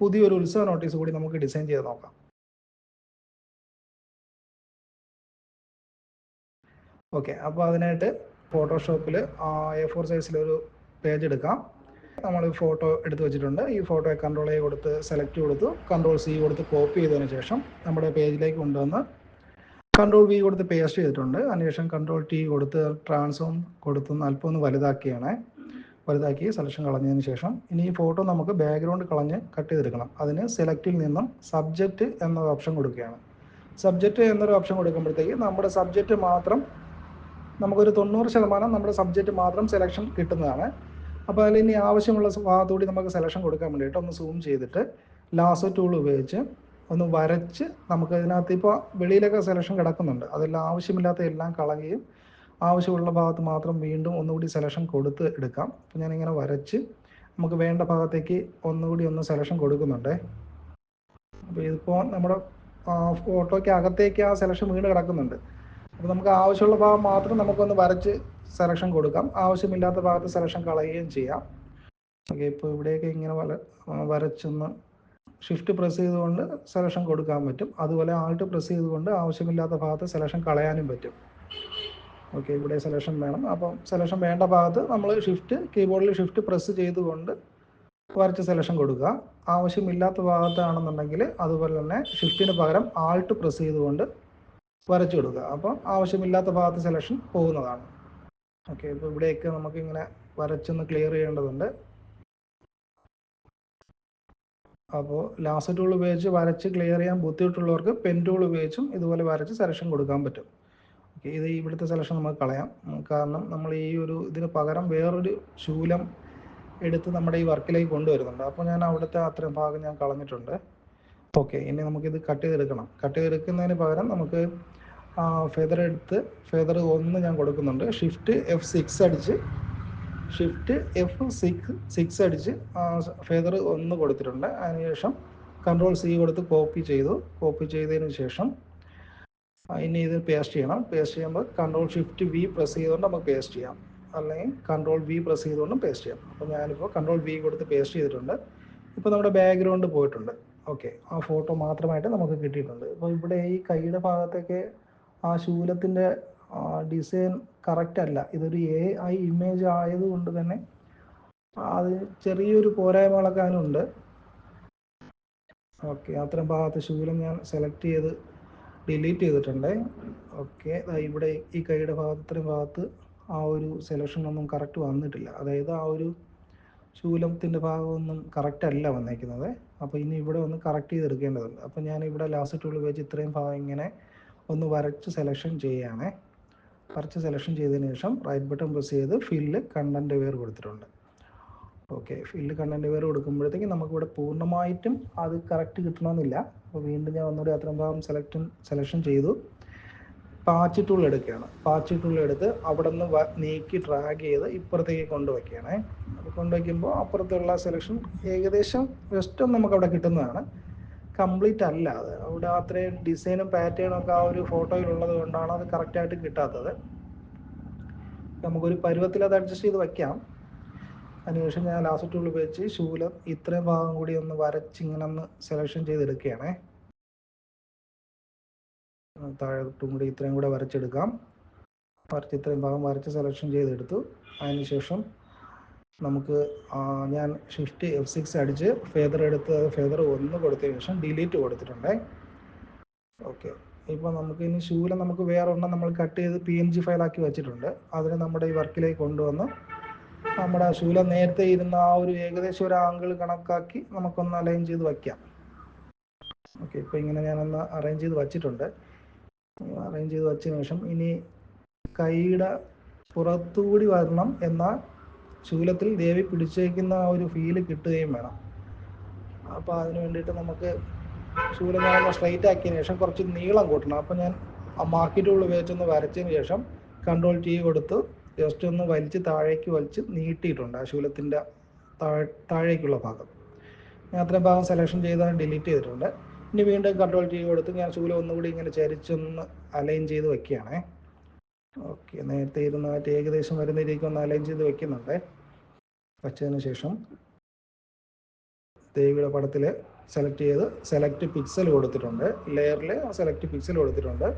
പുതിയൊരു ഉത്സവ നോട്ടീസ് കൂടി നമുക്ക് ഡിസൈൻ ചെയ്ത് നോക്കാം. ഓക്കെ അപ്പോൾ അതിനായിട്ട് ഫോട്ടോഷോപ്പിൽ എ ഫോർ സൈസിലൊരു പേജ് എടുക്കാം. നമ്മൾ ഫോട്ടോ എടുത്ത് വെച്ചിട്ടുണ്ട്. ഈ ഫോട്ടോയെ കൺട്രോൾ എ കൊടുത്ത് സെലക്ട് കൊടുത്തു. കൺട്രോൾ സി കൊടുത്ത് കോപ്പി ചെയ്തതിന് ശേഷം നമ്മുടെ പേജിലേക്ക് കൊണ്ടുവന്ന് കൺട്രോൾ വി കൊടുത്ത് പേസ്റ്റ് ചെയ്തിട്ടുണ്ട്. അതിനുശേഷം കൺട്രോൾ ടി കൊടുത്ത് ട്രാൻസ്ഫോം കൊടുത്ത് അല്പം ഒന്ന് വലുതാക്കിയാണ്. വലുതാക്കി സെലക്ഷൻ കളഞ്ഞതിന് ശേഷം ഇനി ഈ ഫോട്ടോ നമുക്ക് ബാക്ക്ഗ്രൗണ്ട് കളഞ്ഞ് കട്ട് ചെയ്തെടുക്കണം. അതിന് സെലക്റ്റിൽ നിന്നും സബ്ജക്റ്റ് എന്ന ഓപ്ഷൻ കൊടുക്കുകയാണ്. സബ്ജക്റ്റ് എന്നൊരു ഓപ്ഷൻ കൊടുക്കുമ്പോഴത്തേക്ക് നമ്മുടെ സബ്ജക്റ്റ് മാത്രം നമുക്കൊരു തൊണ്ണൂറ് ശതമാനം നമ്മുടെ സബ്ജക്റ്റ് മാത്രം സെലക്ഷൻ കിട്ടുന്നതാണ്. അപ്പോൾ അതിൽ ഇനി ആവശ്യമുള്ള ഭാഗത്തുകൂടി നമുക്ക് സെലക്ഷൻ കൊടുക്കാൻ വേണ്ടിയിട്ട് ഒന്ന് സൂം ചെയ്തിട്ട് ലാസോ ടൂൾ ഉപയോഗിച്ച് ഒന്ന് വരച്ച് നമുക്ക് ഇതിനകത്ത് ഇപ്പോൾ വെളിയിലൊക്കെ സെലക്ഷൻ കിടക്കുന്നുണ്ട്. അതെല്ലാം ആവശ്യമില്ലാത്ത എല്ലാം കളയുകയും ആവശ്യമുള്ള ഭാഗത്ത് മാത്രം വീണ്ടും ഒന്നുകൂടി സെലക്ഷൻ കൊടുത്ത് എടുക്കാം. അപ്പോൾ ഞാനിങ്ങനെ വരച്ച് നമുക്ക് വേണ്ട ഭാഗത്തേക്ക് ഒന്നുകൂടി ഒന്ന് സെലക്ഷൻ കൊടുക്കുന്നുണ്ട്. അപ്പോൾ ഇതിപ്പോൾ നമ്മുടെ ഫോട്ടോയ്ക്ക് അകത്തേക്ക് ആ സെലക്ഷൻ വീണ്ടും കിടക്കുന്നുണ്ട്. അപ്പോൾ നമുക്ക് ആവശ്യമുള്ള ഭാഗം മാത്രം നമുക്കൊന്ന് വരച്ച് സെലക്ഷൻ കൊടുക്കാം. ആവശ്യമില്ലാത്ത ഭാഗത്ത് സെലക്ഷൻ കളയുകയും ചെയ്യാം. ഓക്കെ ഇപ്പോൾ ഇവിടെയൊക്കെ ഇങ്ങനെ വല വരച്ചൊന്ന് ഷിഫ്റ്റ് പ്രസ് ചെയ്തുകൊണ്ട് സെലക്ഷൻ കൊടുക്കാൻ പറ്റും. അതുപോലെ ആൾട്ട് പ്രസ് ചെയ്തുകൊണ്ട് ആവശ്യമില്ലാത്ത ഭാഗത്ത് സെലക്ഷൻ കളയാനും പറ്റും. ഓക്കെ ഇവിടെ സെലക്ഷൻ വേണം. അപ്പം സെലക്ഷൻ വേണ്ട ഭാഗത്ത് നമ്മൾ ഷിഫ്റ്റ് കീബോർഡിൽ ഷിഫ്റ്റ് പ്രസ് ചെയ്തുകൊണ്ട് വരച്ച് സെലക്ഷൻ കൊടുക്കുക. ആവശ്യമില്ലാത്ത ഭാഗത്താണെന്നുണ്ടെങ്കിൽ അതുപോലെ തന്നെ ഷിഫ്റ്റിന് പകരം ആൾട്ട് പ്രസ് ചെയ്തുകൊണ്ട് വരച്ചു കൊടുക്കുക. അപ്പം ആവശ്യമില്ലാത്ത ഭാഗത്ത് സെലക്ഷൻ പോകുന്നതാണ്. ഓക്കെ ഇപ്പോൾ ഇവിടെയൊക്കെ നമുക്കിങ്ങനെ വരച്ചൊന്ന് ക്ലിയർ ചെയ്യേണ്ടതുണ്ട്. അപ്പോൾ ലാസ്റ്റ് ടൂൾ ഉപയോഗിച്ച് വരച്ച് ക്ലിയർ ചെയ്യാൻ ബുദ്ധിമുട്ടുള്ളവർക്ക് പെൻ ടൂൾ ഉപയോഗിച്ചും ഇതുപോലെ വരച്ച് സെലക്ഷൻ കൊടുക്കാൻ പറ്റും. ഓക്കെ ഇത് ഇവിടുത്തെ സെലക്ഷൻ നമുക്ക് കളയാം. കാരണം നമ്മൾ ഈ ഒരു ഇതിന് പകരം വേറൊരു ശൂലം എടുത്ത് നമ്മുടെ ഈ വർക്കിലേക്ക് കൊണ്ടുവരുന്നുണ്ട്. അപ്പോൾ ഞാൻ അവിടുത്തെ അത്രയും ഭാഗം ഞാൻ കളഞ്ഞിട്ടുണ്ട്. ഓക്കെ ഇനി നമുക്കിത് കട്ട് ചെയ്തെടുക്കണം. കട്ട് ചെയ്തെടുക്കുന്നതിന് പകരം നമുക്ക് ഫെദർ എടുത്ത് ഫെദർ ഒന്ന് ഞാൻ കൊടുക്കുന്നുണ്ട്. ഷിഫ്റ്റ് എഫ് സിക്സ് അടിച്ച് ഷിഫ്റ്റ് എഫ് സിക്സ് സിക്സ് അടിച്ച് ഫെദർ ഒന്ന് കൊടുത്തിട്ടുണ്ട്. അതിനുശേഷം കൺട്രോൾ സി കൊടുത്ത് കോപ്പി ചെയ്തു. കോപ്പി ചെയ്തതിന് ശേഷം ഇനി ഇത് പേസ്റ്റ് ചെയ്യണം. പേസ്റ്റ് ചെയ്യുമ്പോൾ കൺട്രോൾ ഷിഫ്റ്റ് വി പ്രസ് ചെയ്തുകൊണ്ട് നമുക്ക് പേസ്റ്റ് ചെയ്യാം. അല്ലെങ്കിൽ കൺട്രോൾ വി പ്രസ് ചെയ്തുകൊണ്ടും പേസ്റ്റ് ചെയ്യാം. അപ്പോൾ ഞാനിപ്പോൾ കൺട്രോൾ വി കൊടുത്ത് പേസ്റ്റ് ചെയ്തിട്ടുണ്ട്. ഇപ്പോൾ നമ്മുടെ ബാക്ക്ഗ്രൗണ്ട് പോയിട്ടുണ്ട്. ഓക്കെ ആ ഫോട്ടോ മാത്രമായിട്ട് നമുക്ക് കിട്ടിയിട്ടുണ്ട്. അപ്പോൾ ഇവിടെ ഈ കൈയുടെ ഭാഗത്തൊക്കെ ആ ശൂലത്തിന്റെ ഡിസൈൻ കറക്റ്റ് അല്ല. ഇതൊരു എ ഐ ഇമേജ് ആയതുകൊണ്ട് തന്നെ അത് ചെറിയൊരു പോരായ്മകളൊക്കെ അതിനുണ്ട്. ഓക്കെ അത്രയും ഭാഗത്ത് ശൂലം ഞാൻ സെലക്ട് ചെയ്ത് ഡിലീറ്റ് ചെയ്തിട്ടുണ്ട്. ഓക്കെ ഇവിടെ ഈ കൈയുടെ ഭാഗത്ത് ഇത്രയും ഭാഗത്ത് ആ ഒരു സെലക്ഷൻ ഒന്നും കറക്റ്റ് വന്നിട്ടില്ല. അതായത് ആ ഒരു ശൂലത്തിന്റെ ഭാഗമൊന്നും കറക്റ്റ് അല്ല വന്നേക്കുന്നത്. അപ്പോൾ ഇനി ഇവിടെ ഒന്ന് കറക്റ്റ് ചെയ്തെടുക്കേണ്ടതുണ്ട്. അപ്പോൾ ഞാൻ ഇവിടെ ലാസ്റ്റ് ടൂൾ ഉപയോഗിച്ച് ഇത്രയും ഭാഗം ഇങ്ങനെ ഒന്ന് വരച്ച് സെലക്ഷൻ ചെയ്യുകയാണേ വരച്ച് സെലക്ഷൻ ചെയ്തതിന് ശേഷം റൈറ്റ് ബട്ടൺ പ്രസ് ചെയ്ത് ഫില്ല് കണ്ടന്റ് വെയർ കൊടുത്തിട്ടുണ്ട്. ഓക്കെ ഫില്ല് കണ്ടന്റ് വെയർ കൊടുക്കുമ്പോഴത്തേക്ക് നമുക്കിവിടെ പൂർണമായിട്ടും അത് കറക്റ്റ് കിട്ടണമെന്നില്ല. അപ്പോൾ വീണ്ടും ഞാൻ ഒന്നുകൂടി അത്രയും ഭാഗം സെലക്ഷൻ സെലക്ഷൻ ചെയ്തു. പാച്ച് ടൂൾ എടുക്കുകയാണ്. പാച്ച് ടൂൾ എടുത്ത് അവിടെ നിന്ന് നീക്കി ഡ്രാഗ് ചെയ്ത് ഇപ്പുറത്തേക്ക് കൊണ്ടുവയ്ക്കുകയാണേ. അത് കൊണ്ടുവയ്ക്കുമ്പോൾ അപ്പുറത്തുള്ള സെലക്ഷൻ ഏകദേശം വെസ്റ്റും നമുക്ക് അവിടെ കിട്ടുന്നതാണ്. കംപ്ലീറ്റ് അല്ല അത്. അവിടെ അത്രയും ഡിസൈനും പാറ്റേണും ഒക്കെ ആ ഒരു ഫോട്ടോയിൽ ഉള്ളത് കൊണ്ടാണ് അത് കറക്റ്റായിട്ട് കിട്ടാത്തത്. നമുക്കൊരു പരുവത്തിൽ അത് അഡ്ജസ്റ്റ് ചെയ്ത് വയ്ക്കാം. അതിനുശേഷം ഞാൻ ലാസ്റ്റ് ടൂൾ ഉപയോഗിച്ച് ശൂലം ഇത്രയും ഭാഗം കൂടി ഒന്ന് വരച്ച് ഇങ്ങനെ ഒന്ന് സെലക്ഷൻ ചെയ്തെടുക്കുകയാണേ. താഴോട്ടും കൂടി ഇത്രയും കൂടെ വരച്ചെടുക്കാം. വരച്ച് ഇത്രയും ഭാഗം വരച്ച് സെലക്ഷൻ ചെയ്തെടുത്തു. അതിനുശേഷം നമുക്ക് ഞാൻ ഷിഫ്റ്റ് എഫ് സിക്സ് അടിച്ച് ഫേദർ എടുത്ത് ഫേദർ ഒന്ന് കൊടുത്തതിന് ശേഷം ഡിലീറ്റ് കൊടുത്തിട്ടുണ്ട്. ഓക്കെ ഇപ്പോൾ നമുക്ക് ഇനി ശൂലം നമുക്ക് വേറെ ഒന്ന് നമ്മൾ കട്ട് ചെയ്ത് പി എൻ ജി ഫയലാക്കി വെച്ചിട്ടുണ്ട്. അതിനെ നമ്മുടെ ഈ വർക്കിലേക്ക് കൊണ്ടുവന്ന് നമ്മുടെ ശൂല നേരത്തെ ഇരുന്ന ആ ഒരു ഏകദേശം ഒരു ആംഗിൾ കണക്കാക്കി നമുക്കൊന്ന് അലൈൻ ചെയ്ത് വയ്ക്കാം. ഓക്കെ ഇപ്പോൾ ഇങ്ങനെ ഞാനൊന്ന് അറേഞ്ച് ചെയ്ത് വച്ചിട്ടുണ്ട്. അറേഞ്ച് ചെയ്ത് വച്ച ശേഷം ഇനി കൈയുടെ പുറത്തുകൂടി വരണം എന്നാൽ ശൂലത്തിൽ ദേവി പിടിച്ചേക്കുന്ന ആ ഒരു ഫീൽ കിട്ടുകയും വേണം. അപ്പോൾ അതിന് വേണ്ടിയിട്ട് നമുക്ക് ശൂലം ഞാൻ സ്ട്രൈറ്റ് ആക്കിയതിന് ശേഷം കുറച്ച് നീളം കൂട്ടണം. അപ്പോൾ ഞാൻ ആ മാർക്കറ്റുകൾ ഉപയോഗിച്ചൊന്ന് വരച്ചതിന് ശേഷം കൺട്രോൾ ടി കൊടുത്ത് ജസ്റ്റ് ഒന്ന് വലിച്ച് താഴേക്ക് വലിച്ച് നീട്ടിയിട്ടുണ്ട് ആ ശൂലത്തിന്റെ താഴെ താഴേക്കുള്ള ഭാഗം. ഞാൻ അത്രയും ഭാഗം സെലക്ഷൻ ചെയ്ത് ഡിലീറ്റ് ചെയ്തിട്ടുണ്ട്. ഇനി വീണ്ടും കൺട്രോൾ ടി കൊടുത്ത് ഞാൻ ശൂലം ഒന്നുകൂടി ഇങ്ങനെ ചരിച്ചൊന്ന് അലൈൻ ചെയ്ത് വെക്കുകയാണേ. ഓക്കെ നേരത്തെ ഇരുന്നായിട്ട് ഏകദേശം വരുന്ന രീതിക്ക് ഒന്ന് അലൈൻ ചെയ്ത് വെക്കുന്നുണ്ട്. വെച്ചതിന് ശേഷം ദേവിയുടെ പടത്തിൽ സെലക്ട് ചെയ്ത് സെലക്ട് പിക്സൽ കൊടുത്തിട്ടുണ്ട്. ലെയറിൽ സെലക്ട് പിക്സൽ കൊടുത്തിട്ടുണ്ട്.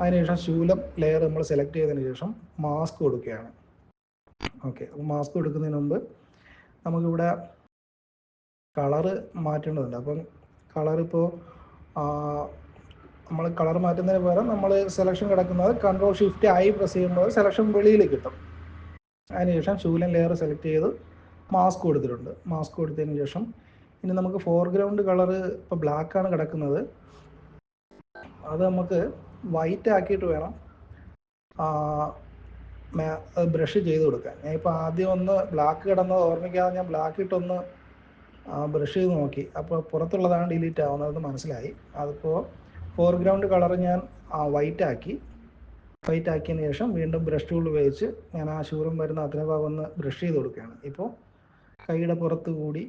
അതിനുശേഷം ശൂലം ലെയർ നമ്മൾ സെലക്ട് ചെയ്തതിന് ശേഷം മാസ്ക് കൊടുക്കുകയാണ്. ഓക്കെ അപ്പോൾ മാസ്ക് കൊടുക്കുന്നതിന് മുമ്പ് നമുക്കിവിടെ കളറ് മാറ്റേണ്ടതുണ്ട്. അപ്പം കളർ ഇപ്പോൾ നമ്മൾ കളർ മാറ്റുന്നതിന് പകരം നമ്മൾ സെലക്ഷൻ കിടക്കുന്നത് കൺട്രോൾ ഷിഫ്റ്റ് ആയി പ്രസ് ചെയ്യുമ്പോൾ സെലക്ഷൻ വെളിയിൽ കിട്ടും. അതിനുശേഷം ശൂലൻ ലെയർ സെലക്ട് ചെയ്ത് മാസ്ക് കൊടുത്തിട്ടുണ്ട്. മാസ്ക് കൊടുത്തതിന് ശേഷം ഇനി നമുക്ക് ഫോർഗ്രൗണ്ട് കളർ ഇപ്പോൾ ബ്ലാക്ക് ആണ് കിടക്കുന്നത്. അത് നമുക്ക് വൈറ്റ് ആക്കിയിട്ട് വേണം ബ്രഷ് ചെയ്ത് കൊടുക്കാൻ. ഞാൻ ഇപ്പോൾ ആദ്യം ഒന്ന് ബ്ലാക്ക് കിടന്നത് ഓർമ്മിക്കാതെ ഞാൻ ബ്ലാക്ക് ഇട്ടൊന്ന് ബ്രഷ് ചെയ്ത് നോക്കി. അപ്പോൾ പുറത്തുള്ളതാണ് ഡിലീറ്റ് ആവുന്നത് മനസ്സിലായി. അതിപ്പോൾ ഫോർഗ്രൗണ്ട് കളർ ഞാൻ വൈറ്റ് ആക്കി. വൈറ്റ് ആക്കിയതിന് ശേഷം വീണ്ടും ബ്രഷ് ടൂൾ ഉപയോഗിച്ച് ഞാൻ ആ ശൂരം വരുന്ന അതിനെ ഭാഗം ഒന്ന് ബ്രഷ് ചെയ്ത് കൊടുക്കുകയാണ്. ഇപ്പോൾ കൈയുടെ പുറത്ത് കൂടി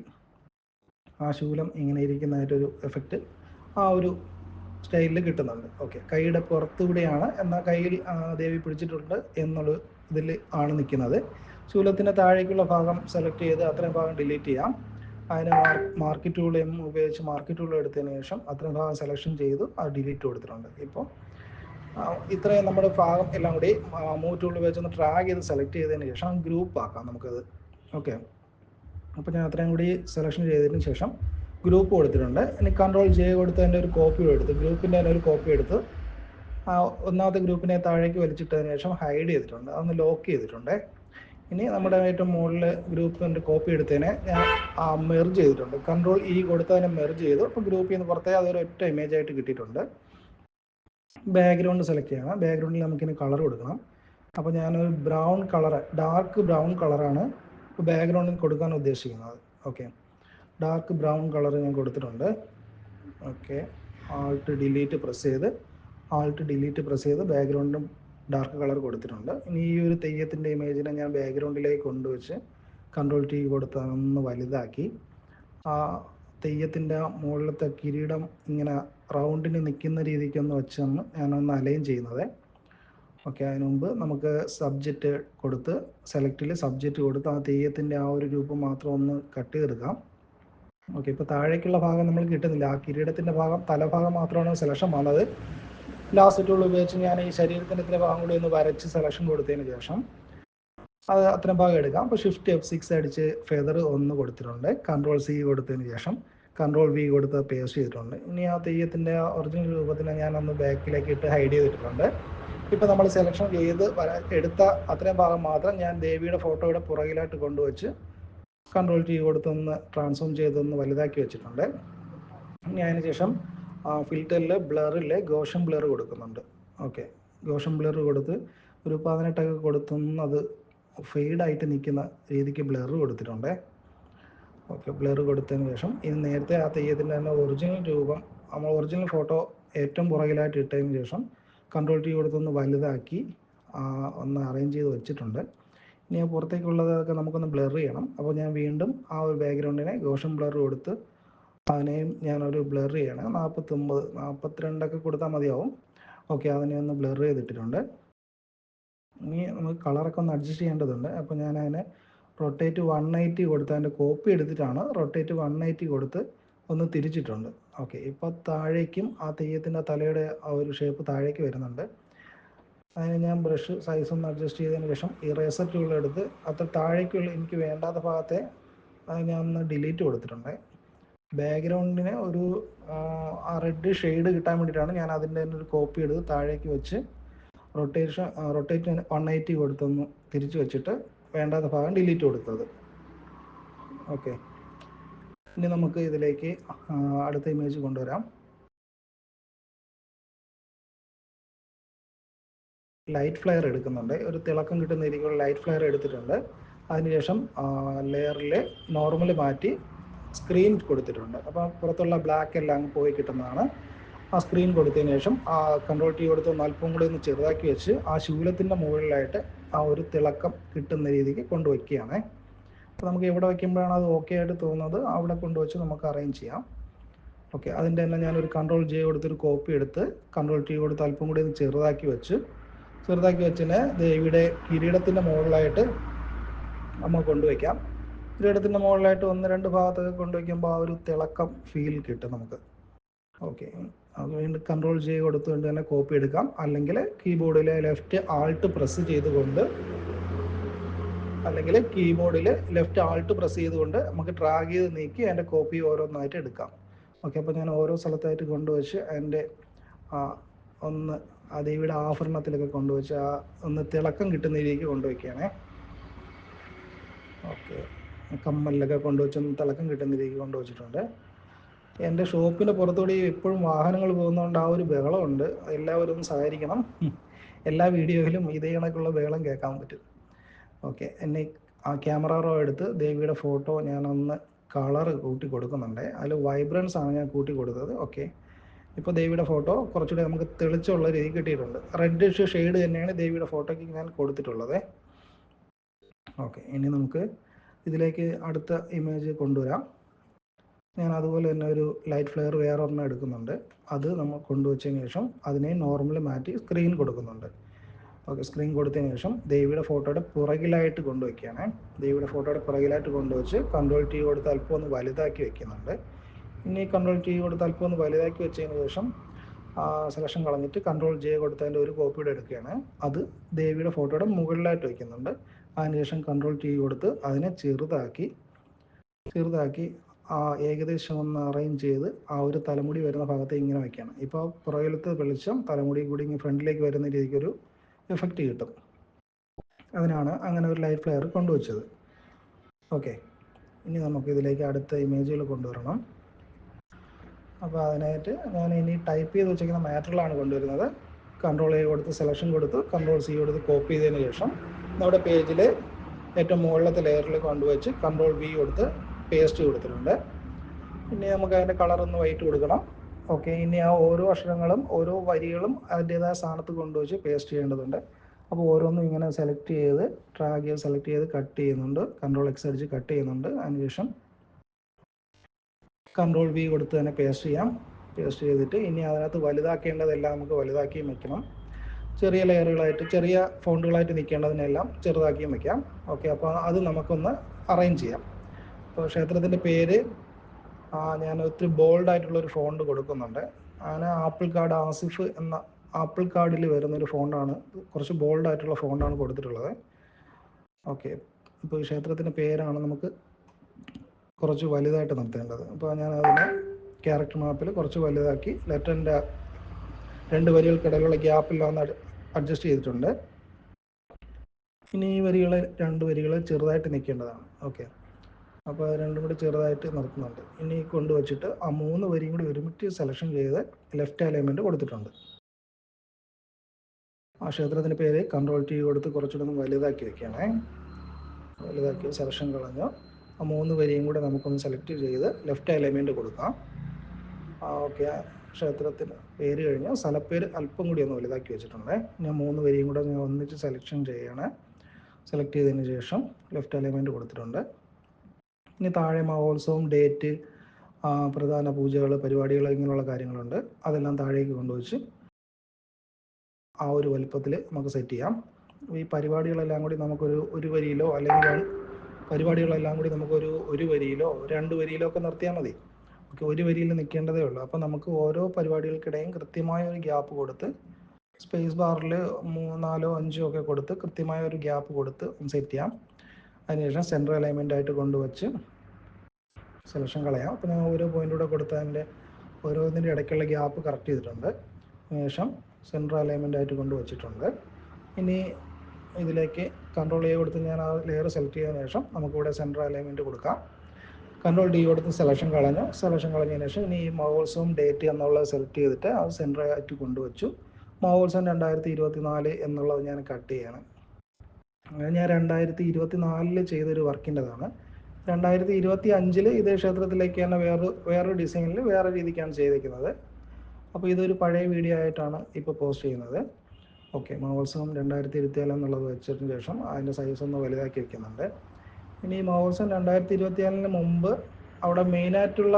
ആ ശൂലം ഇങ്ങനെ ഇരിക്കുന്നതായിട്ടൊരു എഫക്റ്റ് ആ ഒരു സ്റ്റൈലിൽ കിട്ടുന്നുണ്ട്. ഓക്കെ. കൈയുടെ പുറത്തുകൂടെയാണ്. എന്നാൽ കയ്യിൽ ദേവി പിടിച്ചിട്ടുണ്ട് എന്നുള്ള ഇതിൽ ആണ് നിൽക്കുന്നത്. ശൂലത്തിന്റെ താഴേക്കുള്ള ഭാഗം സെലക്ട് ചെയ്ത് അത്രയും ഭാഗം ഡിലീറ്റ് ചെയ്യാം. അതിന് മാർക്കറ്റ് ടൂൾ എം ഉപയോഗിച്ച് മാർക്കറ്റ് ടൂൾ എടുത്തതിന് ശേഷം അത്രയും ഭാഗം സെലക്ഷൻ ചെയ്തു അത് ഡിലീറ്റ് കൊടുത്തിട്ടുണ്ട്. ഇപ്പോൾ ഇത്രയും നമ്മുടെ ഭാഗം എല്ലാം കൂടി മൂവ് ടൂൾ ഉപയോഗിച്ച് ഒന്ന് ട്രാഗ് ചെയ്ത് സെലക്ട് ചെയ്തതിന് ശേഷം ഗ്രൂപ്പ് ആക്കാം നമുക്കത്. ഓക്കെ. അപ്പോൾ ഞാൻ അത്രയും കൂടി സെലക്ഷൻ ചെയ്തതിന് ശേഷം ഗ്രൂപ്പ് കൊടുത്തിട്ടുണ്ട്. ഇനി കൺട്രോൾ ജെ കൊടുത്ത് അതിന്റെ ഒരു കോപ്പി എടുത്ത്. ഗ്രൂപ്പിന്റെ തന്നെ ഒരു കോപ്പി എടുത്ത്. ആ ഒന്നാമത്തെ ഗ്രൂപ്പിനെ താഴേക്ക് വലിച്ചിട്ടതിന് ശേഷം ഹൈഡ് ചെയ്തിട്ടുണ്ട്. അതൊന്ന് ലോക്ക് ചെയ്തിട്ടുണ്ട്. ഇനി നമ്മുടെ ഏറ്റവും മുകളിൽ ഗ്രൂപ്പിന്റെ കോപ്പി എടുത്തതിനെ ഞാൻ മെർജ് ചെയ്തിട്ടുണ്ട്. കൺട്രോൾ ഇ കൊടുത്തതിനെ മെർജ് ചെയ്തു. അപ്പോൾ ഗ്രൂപ്പിൽ നിന്ന് പുറത്തേ അതൊരു ഒറ്റ ഇമേജ് ആയിട്ട് കിട്ടിയിട്ടുണ്ട്. ബാക്ക്ഗ്രൗണ്ട് സെലക്ട് ചെയ്യണം. ബാക്ക്ഗ്രൗണ്ടിൽ നമുക്കിനി കളർ കൊടുക്കണം. അപ്പോൾ ഞാനൊരു ബ്രൗൺ കളർ ഡാർക്ക് ബ്രൗൺ കളറാണ് ബാക്ക്ഗ്രൗണ്ടിൽ കൊടുക്കാൻ ഉദ്ദേശിക്കുന്നത്. ഓക്കെ ഡാർക്ക് ബ്രൗൺ കളർ ഞാൻ കൊടുത്തിട്ടുണ്ട്. ഓക്കെ ആൾട്ട് ഡിലീറ്റ് പ്രസ് ചെയ്ത് ആൾട്ട് ഡിലീറ്റ് പ്രസ് ചെയ്ത് ബാക്ക്ഗ്രൗണ്ടും ഡാർക്ക് കളർ കൊടുത്തിട്ടുണ്ട്. ഇനി ഈ ഒരു തെയ്യത്തിന്റെ ഇമേജിനെ ഞാൻ ബാക്ക്ഗ്രൗണ്ടിലേക്ക് കൊണ്ടുവച്ച് കൺട്രോൾ ടി കൊടുത്ത് വലുതാക്കി. ആ തെയ്യത്തിന്റെ മുകളിലത്തെ കിരീടം ഇങ്ങനെ റൗണ്ടിന് നിൽക്കുന്ന രീതിക്കൊന്ന് വെച്ചാണ് ഞാനൊന്ന് അലൈൻ ചെയ്യുന്നത്. ഓക്കെ അതിന് മുമ്പ് നമുക്ക് സബ്ജക്റ്റ് കൊടുത്ത് സെലക്റ്റിൽ സബ്ജക്റ്റ് കൊടുത്ത് ആ തെയ്യത്തിന്റെ ആ ഒരു രൂപം മാത്രം ഒന്ന് കട്ട് ചെയ്തെടുക്കാം. ഓക്കെ ഇപ്പോൾ താഴേക്കുള്ള ഭാഗം നമ്മൾ കിട്ടുന്നില്ല. ആ കിരീടത്തിന്റെ ഭാഗം തലഭാഗം മാത്രമാണ് സെലക്ഷൻ വന്നത്. ലാസ്റ്റ് ടൂൾ ഉപയോഗിച്ച് ഞാൻ ഈ ശരീരത്തിന്റെ ഇത്ര ഭാഗം കൂടി ഒന്ന് വരച്ച് സെലക്ഷൻ കൊടുത്തതിന് ശേഷം അത് അത്രയും ഭാഗം എടുക്കാം. അപ്പോൾ ഷിഫ്റ്റ് എഫ് സിക്സ് അടിച്ച് ഫെദർ ഒന്ന് കൊടുത്തിട്ടുണ്ട്. കൺട്രോൾ സി കൊടുത്തതിന് ശേഷം കൺട്രോൾ വി കൊടുത്ത് പേസ്റ്റ് ചെയ്തിട്ടുണ്ട്. ഇനി ആ തെയ്യത്തിന്റെ ഒറിജിനൽ രൂപത്തിനെ ഞാനൊന്ന് ബാക്കിലേക്ക് ഇട്ട് ഹൈഡ് ചെയ്തിട്ടുണ്ട്. ഇപ്പോൾ നമ്മൾ സെലക്ഷൻ ചെയ്ത് എടുത്ത അത്രയും ഭാഗം മാത്രം ഞാൻ ദേവിയുടെ ഫോട്ടോയുടെ പുറകിലായിട്ട് കൊണ്ടുവച്ച് കൺട്രോൾ ടി കൊടുത്തൊന്ന് ട്രാൻസ്ഫോം ചെയ്തൊന്ന് വലുതാക്കി വെച്ചിട്ടുണ്ട്. ഇനി അതിന് ശേഷം ഫിൽറ്ററിൽ ബ്ലറിൽ ഗോഷൻ ബ്ലർ കൊടുക്കുന്നുണ്ട്. ഓക്കെ ഗോഷൻ ബ്ലർ കൊടുത്ത് ഒരു പതിനെട്ടൊക്കെ കൊടുത്തൊന്ന് അത് ഫെയ്ഡായിട്ട് നിൽക്കുന്ന രീതിക്ക് ബ്ലർ കൊടുത്തിട്ടുണ്ട്. ഓക്കെ ബ്ലർ കൊടുത്തതിന് ശേഷം ഇനി നേരത്തെ ആ തെയ്യത്തിന്റെ തന്നെ ഒറിജിനൽ രൂപം നമ്മൾ ഒറിജിനൽ ഫോട്ടോ ഏറ്റവും പുറകിലായിട്ട് ഇട്ടതിന് ശേഷം കൺട്രോൾ ടി കൊടുത്തൊന്ന് വലുതാക്കി ഒന്ന് അറേഞ്ച് ചെയ്ത് വെച്ചിട്ടുണ്ട്. ഇനി പുറത്തേക്കുള്ളതൊക്കെ നമുക്കൊന്ന് ബ്ലർ ചെയ്യണം. അപ്പോൾ ഞാൻ വീണ്ടും ആ ഒരു ബാക്ക്ഗ്രൗണ്ടിനെ ഗോഷൻ ബ്ലർ കൊടുത്ത് അതിനെയും ഞാനൊരു ബ്ലർ ചെയ്യണം. നാൽപ്പത്തൊമ്പത് നാൽപ്പത്തിരണ്ടൊക്കെ കൊടുത്താൽ മതിയാവും. ഓക്കെ അതിനെ ഒന്ന് ബ്ലർ ചെയ്തിട്ടിട്ടുണ്ട്. ഇനി നമുക്ക് കളറൊക്കെ ഒന്ന് അഡ്ജസ്റ്റ് ചെയ്യേണ്ടതുണ്ട്. അപ്പോൾ ഞാൻ അതിനെ റൊട്ടേറ്റ് വൺ എയ്റ്റി കൊടുത്ത് അതിന്റെ കോപ്പി എടുത്തിട്ടാണ് റൊട്ടേറ്റ് വൺ എയ്റ്റി കൊടുത്ത് ഒന്ന് തിരിച്ചിട്ടുണ്ട്. ഓക്കെ ഇപ്പോൾ താഴേക്കും ആ തെയ്യത്തിന്റെ തലയുടെ ആ ഒരു ഷേപ്പ് താഴേക്ക് വരുന്നുണ്ട്. അതിന് ഞാൻ ബ്രഷ് സൈസ് ഒന്ന് അഡ്ജസ്റ്റ് ചെയ്തതിന് ശേഷം ഇറേസർ ടൂൾ എടുത്ത് അത്ര താഴേക്കുള്ള എനിക്ക് വേണ്ടാത്ത ഭാഗത്തെ ഞാൻ ഒന്ന് ഡിലീറ്റ് കൊടുത്തിട്ടുണ്ട്. ബാക്ക്ഗ്രൗണ്ടിന് ഒരു റെഡ് ഷെയ്ഡ് കിട്ടാൻ വേണ്ടിയിട്ടാണ് ഞാൻ അതിന്റെ തന്നെ ഒരു കോപ്പി എടുത്ത് താഴേക്ക് വെച്ച് റൊട്ടേഷൻ റൊട്ടേറ്റ് വൺ എയ്റ്റി കൊടുത്തൊന്ന് തിരിച്ച് വെച്ചിട്ട് വേണ്ടാത്ത ഭാഗം ഡിലീറ്റ് കൊടുത്തത്. ഓക്കെ ഇനി നമുക്ക് ഇതിലേക്ക് അടുത്ത ഇമേജ് കൊണ്ടുവരാം. ലൈറ്റ് ഫ്ലെയർ എടുക്കുന്നുണ്ട്. ഒരു തിളക്കം കിട്ടുന്ന രീതിക്കുള്ള ലൈറ്റ് ഫ്ലെയർ എടുത്തിട്ടുണ്ട്. അതിനുശേഷം ലെയറിൽ നോർമൽ മാറ്റി സ്ക്രീൻ കൊടുത്തിട്ടുണ്ട്. അപ്പോൾ പുറത്തുള്ള ബ്ലാക്ക് എല്ലാം പോയി കിട്ടുന്നതാണ്. ആ സ്ക്രീൻ കൊടുത്തതിന് ശേഷം ആ കൺട്രോൾ ടി കൊടുത്ത് അല്പം കൂടി ഒന്ന് ചെറുതാക്കി വെച്ച് ആ ശൂലത്തിന്റെ മുകളിലായിട്ട് ആ ഒരു തിളക്കം കിട്ടുന്ന രീതിക്ക് കൊണ്ടുവയ്ക്കുകയാണ്. അപ്പോൾ നമുക്ക് എവിടെ വയ്ക്കുമ്പോഴാണ് അത് ഓക്കെ ആയിട്ട് തോന്നുന്നത്? അവിടെ കൊണ്ടുവച്ച് നമുക്ക് അറേഞ്ച് ചെയ്യാം. ഓക്കെ അതിന്റെ തന്നെ ഞാനൊരു കൺട്രോൾ ജെ കൊടുത്തൊരു കോപ്പി എടുത്ത് കൺട്രോൾ ടി കൊടുത്ത് അല്പം കൂടി ഒന്ന് ചെറുതാക്കി വെച്ച് ചെറുതാക്കി വെച്ചിന് ദേവിയുടെ കിരീടത്തിന്റെ മുകളിലായിട്ട് നമ്മൾ കൊണ്ടുവയ്ക്കാം. കിരീടത്തിന്റെ മുകളിലായിട്ട് ഒന്ന് രണ്ട് ഭാഗത്തൊക്കെ കൊണ്ടുവയ്ക്കുമ്പോൾ ആ ഒരു തിളക്കം ഫീൽ കിട്ടും നമുക്ക്. ഓക്കെ അത് വീണ്ടും കൺട്രോൾ ചെയ്ത് കൊടുത്തുകൊണ്ട് തന്നെ കോപ്പി എടുക്കാം. അല്ലെങ്കിൽ കീബോർഡിലെ ലെഫ്റ്റ് ആൾട്ട് പ്രസ് ചെയ്തുകൊണ്ട് അല്ലെങ്കിൽ കീബോർഡിൽ ലെഫ്റ്റ് ആൾട്ട് പ്രസ് ചെയ്തുകൊണ്ട് നമുക്ക് ഡ്രാഗ് ചെയ്ത് നീക്കി അതിന്റെ കോപ്പി ഓരോന്നായിട്ട് എടുക്കാം. ഓക്കെ അപ്പോൾ ഞാൻ ഓരോ സ്ഥലത്തായിട്ട് കൊണ്ടുവച്ച് അതിന്റെ ഒന്ന് ആ ദേവിയുടെ ആഭരണത്തിലൊക്കെ കൊണ്ടുവച്ച് ആ ഒന്ന് തിളക്കം കിട്ടുന്ന രീതിക്ക് കൊണ്ടുവയ്ക്കുകയാണേ. ഓക്കെ. കമ്മലിലൊക്കെ കൊണ്ടുവച്ചൊന്ന് തിളക്കം കിട്ടുന്ന രീതിക്ക് കൊണ്ടുവച്ചിട്ടുണ്ട്. എന്റെ ഷോപ്പിന്റെ പുറത്തുകൂടി എപ്പോഴും വാഹനങ്ങൾ പോകുന്നതുകൊണ്ട് ആ ഒരു ബഹളമുണ്ട്. എല്ലാവരും ഒന്ന് സഹകരിക്കണം. എല്ലാ വീഡിയോയിലും ഇതേ കണക്കുള്ള ബഹളം കേൾക്കാൻ പറ്റും. ഓക്കെ. എന്നെ ആ ക്യാമറ റോ എടുത്ത് ദേവിയുടെ ഫോട്ടോ ഞാനൊന്ന് കളർ കൂട്ടി കൊടുക്കുന്നുണ്ട്. അതിൽ വൈബ്രൻസ് ആണ് ഞാൻ കൂട്ടി കൊടുത്തത്. ഓക്കെ. ഇപ്പോൾ ദേവിയുടെ ഫോട്ടോ കുറച്ചുകൂടി നമുക്ക് തെളിച്ചുള്ള രീതി കിട്ടിയിട്ടുണ്ട്. റെഡിഷ് ഷെയ്ഡ് തന്നെയാണ് ദേവിയുടെ ഫോട്ടോയ്ക്ക് ഞാൻ കൊടുത്തിട്ടുള്ളത്. ഓക്കെ ഇനി നമുക്ക് ഇതിലേക്ക് അടുത്ത ഇമേജ് കൊണ്ടുവരാം. ഞാൻ അതുപോലെ തന്നെ ഒരു ലൈറ്റ് ഫ്ലെയർ വേറെ ഒരെണ്ണം എടുക്കുന്നുണ്ട്. അത് നമ്മൾ കൊണ്ടുവച്ചതിന് ശേഷം അതിനെ നോർമൽ മാറ്റി സ്ക്രീൻ കൊടുക്കുന്നുണ്ട്. ഓക്കെ സ്ക്രീൻ കൊടുത്തതിന് ശേഷം ദേവിയുടെ ഫോട്ടോയുടെ പുറകിലായിട്ട് കൊണ്ടുവയ്ക്കുകയാണ്. ദേവിയുടെ ഫോട്ടോയുടെ പുറകിലായിട്ട് കൊണ്ടുവച്ച് കൺട്രോൾ ടി കൊടുത്ത് അല്പം ഒന്ന് വലുതാക്കി വെക്കുന്നുണ്ട്. ഇനി കൺട്രോൾ ടി കൊടുത്ത് അല്പം ഒന്ന് വലുതാക്കി വെച്ചതിന് ശേഷം സെലക്ഷൻ കളഞ്ഞിട്ട് കൺട്രോൾ ജെ കൊടുത്തതിന്റെ ഒരു കോപ്പിയുടെ എടുക്കുകയാണ്. അത് ദേവിയുടെ ഫോട്ടോയുടെ മുകളിലായിട്ട് വയ്ക്കുന്നുണ്ട് അതിനുശേഷം കൺട്രോൾ ടി കൊടുത്ത് അതിനെ ചെറുതാക്കി ചെറുതാക്കി ആ ഏകദേശം ഒന്ന് അറേഞ്ച് ചെയ്ത് ആ ഒരു തലമുടി വരുന്ന ഭാഗത്ത് ഇങ്ങനെ വെക്കണം ഇപ്പോൾ പുറകിലത്തെ വെളിച്ചം തലമുടി കൂടി ഇങ്ങനെ ഫ്രണ്ടിലേക്ക് വരുന്ന രീതിക്കൊരു എഫക്റ്റ് കിട്ടും. അതിനാണ് അങ്ങനെ ഒരു ലൈറ്റ് ഫ്ലെയർ കൊണ്ടുവച്ചത്. ഓക്കെ ഇനി നമുക്ക് ഇതിലേക്ക് അടുത്ത ഇമേജുകൾ കൊണ്ടുവരണം. അപ്പോൾ അതിനായിട്ട് ഞാൻ ഇനി ടൈപ്പ് ചെയ്ത് വെച്ചിരിക്കുന്ന മാറ്ററിലാണ് കൊണ്ടുവരുന്നത്. കൺട്രോൾ എ കൊടുത്ത് സെലക്ഷൻ കൊടുത്ത്. കൺട്രോൾ സി കൊടുത്ത് കോപ്പി ചെയ്തതിന് ശേഷം നമ്മുടെ പേജിൽ ഏറ്റവും മുകളിലത്തെ ലെയറിൽ കൊണ്ടുവച്ച് കൺട്രോൾ വി കൊടുത്ത് പേസ്റ്റ് കൊടുത്തിട്ടുണ്ട്. ഇനി നമുക്ക് അതിന്റെ കളർ ഒന്ന് വൈറ്റ് കൊടുക്കണം. ഓക്കെ ഇനി ആ ഓരോ അക്ഷരങ്ങളും ഓരോ വരികളും അതിന്റെതായ സ്ഥാനത്ത് കൊണ്ടുവച്ച് പേസ്റ്റ് ചെയ്യേണ്ടതുണ്ട്. അപ്പോൾ ഓരോന്നും ഇങ്ങനെ സെലക്ട് ചെയ്ത് ട്രാഗ് ചെയ്ത് സെലക്ട് ചെയ്ത് കട്ട് ചെയ്യുന്നുണ്ട്. കൺട്രോൾ എക്സ് അടിച്ച് കട്ട് ചെയ്യുന്നുണ്ട്. അതിനുശേഷം കൺട്രോൾ വി കൊടുത്ത് തന്നെ പേസ്റ്റ് ചെയ്യാം. പേസ്റ്റ് ചെയ്തിട്ട് ഇനി അതിനകത്ത് വലുതാക്കേണ്ടതെല്ലാം നമുക്ക് വലുതാക്കിയും വെക്കണം. ചെറിയ ലെയറുകളായിട്ട് ചെറിയ ഫോണ്ടുകളായിട്ട് നിൽക്കേണ്ടതിനെല്ലാം ചെറുതാക്കിയും വെക്കാം. ഓക്കെ അപ്പോൾ അത് നമുക്കൊന്ന് അറേഞ്ച് ചെയ്യാം. അപ്പോൾ ക്ഷേത്രത്തിന്റെ പേര് ഞാൻ ഒത്തിരി ബോൾഡ് ആയിട്ടുള്ള ഒരു ഫോണ്ട് കൊടുക്കുന്നുണ്ട്. അങ്ങനെ ആപ്പിൾ കാർഡ് ആസിഫ് എന്ന ആപ്പിൾ കാർഡിൽ വരുന്ന ഒരു ഫോണ്ടാണ് കുറച്ച് ബോൾഡ് ആയിട്ടുള്ള ഫോണ്ടാണ് കൊടുത്തിട്ടുള്ളത്. ഓക്കെ ഇപ്പോൾ ക്ഷേത്രത്തിന്റെ പേരാണ് നമുക്ക് കുറച്ച് വലുതായിട്ട് നിർത്തേണ്ടത്. അപ്പോൾ ഞാൻ അതിനെ ക്യാരക്ടർ മാപ്പിൽ കുറച്ച് വലുതാക്കി ലെറ്ററിന്റെ രണ്ട് വരികൾക്കിടയിലുള്ള ഗ്യാപ്പിൽ ഒന്ന് അഡ്ജസ്റ്റ് ചെയ്തിട്ടുണ്ട്. ഇനി ഈ വരികൾ രണ്ട് വരികൾ ചെറുതായിട്ട് നിൽക്കേണ്ടതാണ് ഓക്കെ. അപ്പോൾ രണ്ടും കൂടി ചെറുതായിട്ട് നിർത്തുന്നുണ്ട്. ഇനി കൊണ്ടുവച്ചിട്ട് ആ മൂന്ന് വരിയും കൂടി ഒരുമിച്ച് സെലക്ഷൻ ചെയ്ത് ലെഫ്റ്റ് അലൈൻമെന്റ് കൊടുത്തിട്ടുണ്ട്. ആ ക്ഷേത്രത്തിന്റെ പേര് കൺട്രോൾ ടി കൊടുത്ത് കുറച്ചുകൂടെ ഒന്ന് വലുതാക്കി വെക്കണേ. വലുതാക്കി സെലക്ഷൻ കളഞ്ഞു. ആ മൂന്ന് വരിയും കൂടെ നമുക്കൊന്ന് സെലക്ട് ചെയ്ത് ലെഫ്റ്റ് അലൈൻമെന്റ് കൊടുക്കാം. ആ ഓക്കെ ക്ഷേത്രത്തിന് പേര് കഴിഞ്ഞ്. സ്ഥലപ്പേര് അല്പം കൂടി ഒന്ന് വലുതാക്കി വെച്ചിട്ടുണ്ട്. ഞാൻ മൂന്ന് വരിയും കൂടെ ഞാൻ ഒന്നിച്ച് സെലക്ഷൻ ചെയ്യണേ. സെലക്ട് ചെയ്തതിന് ശേഷം ലെഫ്റ്റ് അലൈൻമെന്റ് കൊടുത്തിട്ടുണ്ട്. ഇനി താഴെ മഹോത്സവം ഡേറ്റ് പ്രധാന പൂജകൾ പരിപാടികൾ ഇങ്ങനെയുള്ള കാര്യങ്ങളുണ്ട്. അതെല്ലാം താഴേക്ക് കൊണ്ടുവച്ച് ആ ഒരു വലിപ്പത്തിൽ നമുക്ക് സെറ്റ് ചെയ്യാം. ഈ പരിപാടികളെല്ലാം കൂടി നമുക്കൊരു ഒരു വരിയിലോ അല്ലെങ്കിൽ പരിപാടികളെല്ലാം കൂടി നമുക്കൊരു ഒരു വരിയിലോ രണ്ട് വരിയിലോ ഒക്കെ നിർത്തിയാൽ മതി. ഓക്കെ ഒരു വരിയിൽ നിൽക്കേണ്ടതേ ഉള്ളൂ. അപ്പം നമുക്ക് ഓരോ പരിപാടികൾക്കിടയും കൃത്യമായ ഒരു ഗ്യാപ്പ് കൊടുത്ത് സ്പേസ് ബാറിൽ നാലോ അഞ്ചോ ഒക്കെ കൊടുത്ത് കൃത്യമായ ഒരു ഗ്യാപ്പ് കൊടുത്ത് സെറ്റ് ചെയ്യാം. അതിനുശേഷം സെൻട്രൽ അലൈൻമെന്റ് ആയിട്ട് കൊണ്ടുവച്ച് സെലക്ഷൻ കളയാം. അപ്പോൾ ഞാൻ ഓരോ പോയിന്റ് കൊടുത്ത് അതിന്റെ ഓരോന്നിന്റെ ഇടയ്ക്കുള്ള ഗ്യാപ്പ് കറക്റ്റ് ചെയ്തിട്ടുണ്ട്. അതിനുശേഷം സെൻട്രൽ അലൈൻമെന്റ് ആയിട്ട് കൊണ്ടുവച്ചിട്ടുണ്ട്. ഇനി ഇതിലേക്ക് കൺട്രോൾ എ കൊടുത്ത് ഞാൻ ആ ലെയർ സെലക്ട് ചെയ്തതിന് ശേഷം നമുക്കിവിടെ സെൻട്രൽ അലൈൻമെന്റ് കൊടുക്കാം. കൺട്രോൾ ഡി കൊടുത്ത് സെലക്ഷൻ കളഞ്ഞു. സെലക്ഷൻ കളഞ്ഞതിന് ശേഷം ഇനി ഈ മഹോത്സവം ഡേറ്റ് എന്നുള്ളത് സെലക്ട് ചെയ്തിട്ട് അത് സെൻട്രൽ ആയിട്ട് കൊണ്ടുവച്ചു. മഹോത്സവം രണ്ടായിരത്തി ഇരുപത്തി നാല് എന്നുള്ളത് ഞാൻ കട്ട് ചെയ്യണം. ഞാൻ രണ്ടായിരത്തി ഇരുപത്തി നാലിൽ ചെയ്തൊരു വർക്കിന്റെതാണ് രണ്ടായിരത്തി ഇരുപത്തി അഞ്ചിൽ ഇതേ ക്ഷേത്രത്തിലേക്ക് തന്നെ വേറെ വേറൊരു ഡിസൈനിൽ വേറെ രീതിക്കാണ് ചെയ്തിരിക്കുന്നത് അപ്പോൾ ഇതൊരു പഴയ വീഡിയോ ആയിട്ടാണ് ഇപ്പോൾ പോസ്റ്റ് ചെയ്യുന്നത്. ഓക്കെ മഹോത്സവം രണ്ടായിരത്തി ഇരുപത്തിനാല് എന്നുള്ളത് വെച്ചതിന് ശേഷം അതിന്റെ സൈസ് ഒന്ന് വലുതാക്കി വെക്കുന്നുണ്ട്. ഇനി ഈ മഹോത്സവം രണ്ടായിരത്തി ഇരുപത്തിനാലിന് മുമ്പ് അവിടെ മെയിനായിട്ടുള്ള